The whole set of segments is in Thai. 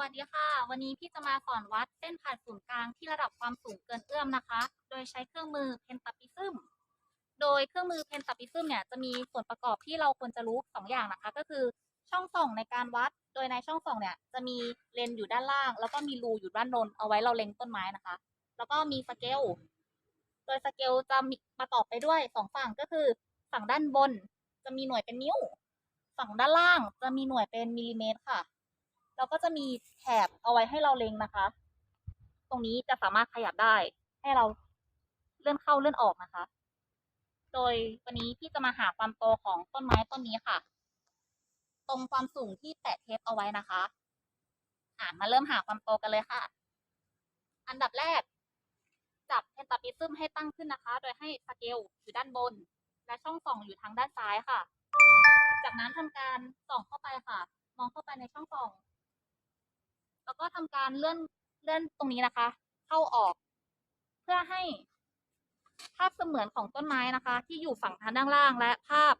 วัสดีค่ะ วันนี้พี่จะมาสอนวัดเส้นผ่านศูนย์กลางที่ระดับความสูงเกินเอื้อมนะคะ โดยใช้เครื่องมือเพนตาปิซึม โดยเครื่องมือเพนตาปิซึมเนี่ยจะมีส่วนประกอบที่เราควรจะรู้สองอย่างนะคะ ก็คือช่องส่องในการวัด โดยในช่องส่องเนี่ยจะมีเลนส์อยู่ด้านล่าง แล้วก็มีรูอยู่ด้านบนเอาไว้เราเล็งต้นไม้นะคะ แล้วก็มีสเกล โดยสเกลจะมีประกอบไปด้วยสองฝั่งก็คือ ฝั่งด้านบน จะมีหน่วยเป็นนิ้ว ฝั่งด้านล่างจะมีหน่วยเป็นมิลลิเมตรค่ะ แล้วก็จะมีแถบเอาไว้ให้เราเล็งนะคะ ตรงนี้จะสามารถขยับได้ ให้เราเลื่อนเข้าเลื่อนออกนะคะ โดยวันนี้พี่จะมาหาความโตของต้นไม้ต้นนี้ค่ะ ตรงความสูงที่แปะเทปเอาไว้นะคะอ่ามาเริ่มหาความโตกันเลยค่ะ อันดับแรก จับเพนตาปิซึมให้ตั้งขึ้นนะคะ โดยให้สเกลอยู่ด้านบน และช่องส่องอยู่ทางด้านซ้ายค่ะ จากนั้นทำการส่องเข้าไปค่ะ มองเข้าไปในช่องส่อง แล้วก็ทำการเลื่อนเลื่อนตรงนี้นะคะ เข้าออก เพื่อให้ภาพเสมือนของต้นไม้นะคะ ที่อยู่ฝั่งทางด้านล่างและภาพ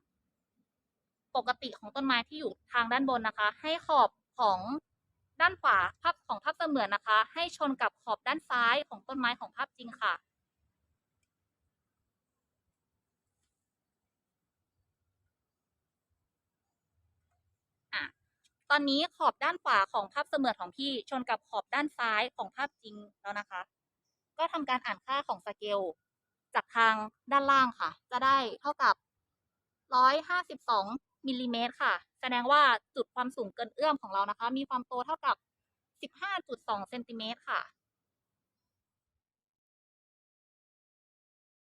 ปกติของต้นไม้ที่อยู่ทางด้านบนนะคะ ให้ขอบของด้านขวาภาพของภาพเสมือนนะคะ ให้ชนกับขอบด้านซ้ายของต้นไม้ของภาพจริงค่ะ ตอนนี้ขอบด้านขวาของภาพเสมือนของพี่ชนกับขอบด้านซ้ายของภาพจริงแล้วนะคะ ก็ทำการอ่านค่าของสเกลจากทางด้านล่างค่ะ จะได้เท่ากับ 152มิลลิเมตรค่ะ แสดงว่าจุดความสูงเกินเอื้อมของเรานะคะ มีความโตเท่ากับ 15.2เซนติเมตรค่ะ